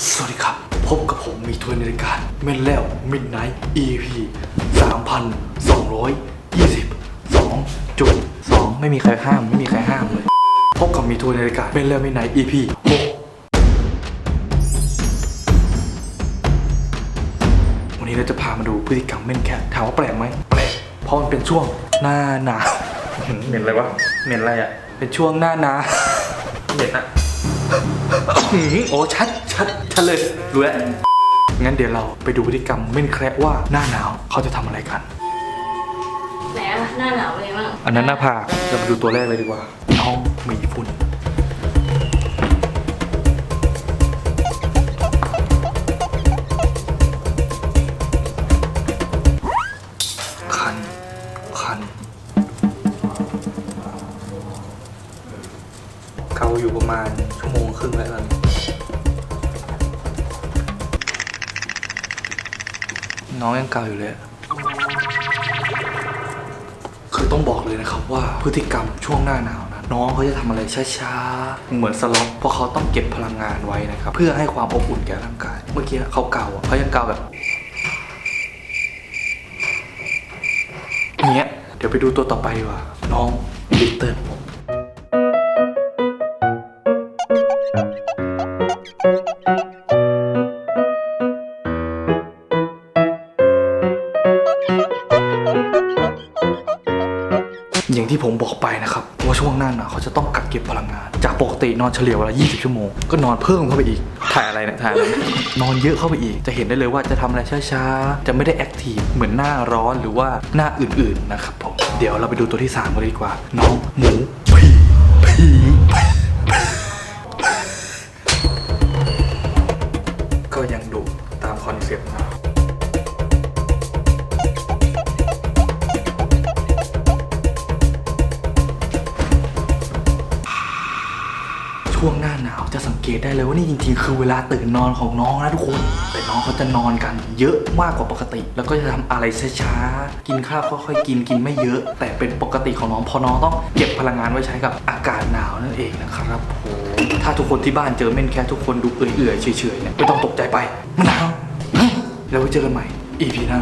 สวัสดีครับ พบกับผมมีทวนในรายการเมนแล้วมิดไนท์ EP 3,220จุดสองไม่มีใครห้าม ไม่มีใครห้ามเลย พบกับมีทวนในรายการเมนแล้วมิดไนท์ EP 6วันนี้เราจะพามาดูพฤติกรรมเม่นแคทถามว่าแปลกไหมแปลกเพราะมันเป็นช่วงหน้าหนาวเหม็นอะไรวะเหม็นอะไรอะเป็นช่วงหน้าหนาวเหม็นอะหืมโอ้ชัด ชัดชัดเลยรู้แล้วงั้นเดี๋ยวเราไปดูพฤติกรรมเม่นแคระว่าหน้าหนาวเขาจะทำอะไรกัน ไหนอะหน้าหนาวเลยมั้งอันนั้นหน้าผากเรามาดูตัวแรกเลยดีกว่าน้องหมีฝุ่นคัน คัน เกาอยู่ประมาณชั่วโมงครึ่งแล้วตอนนี้ น้องยังเกาอยู่เลย คือต้องบอกเลยนะครับว่าพฤติกรรมช่วงหน้าหนาวนะน้องเขาจะทำอะไรช้าๆ เหมือนสล็อตเพราะเขาต้องเก็บพลังงานไว้นะครับ เพื่อให้ความอบอุ่นแก่ร่างกาย เมื่อกี้เขาเกาอะเขายังเกาแบบเงี้ยเดี๋ยวไปดูตัวต่อไปดีกว่าน้องลิตเติ้ลอย่ ที่ผมบอกไปนะครับว่าช่วงหน้าหนาวเขาจะต้องกักเก็บพลังงาน จากปกตินอนเฉลี่ยวันละ20 ชั่วโมง ก็นอนเพิ่มเข้าไปอีก ถ่ายอะไรเนี่ยถ่ายอะไรเนี่ยนอนเยอะเข้าไปอีก จะเห็นได้เลยว่าจะทำอะไรช้าๆ จะไม่ได้แอคทีฟเหมือนหน้าร้อนหรือว่าหน้าอื่นๆนะครับผม เดี๋ยวเราไปดูตัวที่3กันเลยดีกว่า น้องหมูผีผีก็ยังดูตามคอนเซ็ปต์นะ ช่วงหน้าหนาวจะสังเกตได้เลยว่านี่จริงๆ คือเวลาตื่นนอนของน้องนะทุกคน แต่น้องเขาจะนอนกันเยอะมากกว่าปกติ แล้วก็จะทำอะไรช้าๆกินข้าวค่อยๆกินกินไม่เยอะ แต่เป็นปกติของน้องพอน้องต้องเก็บพลังงานไว้ใช้กับอากาศหนาวนั่นเองนะครับผมถ้าทุกคนที่บ้านเจอเม่นแค่ทุกคนดูเอื่อยๆเฉยๆเนี่ยไม่ต้องตกใจไปมันหนาวแล้วไว้เจอกันใหม่ EP หน้า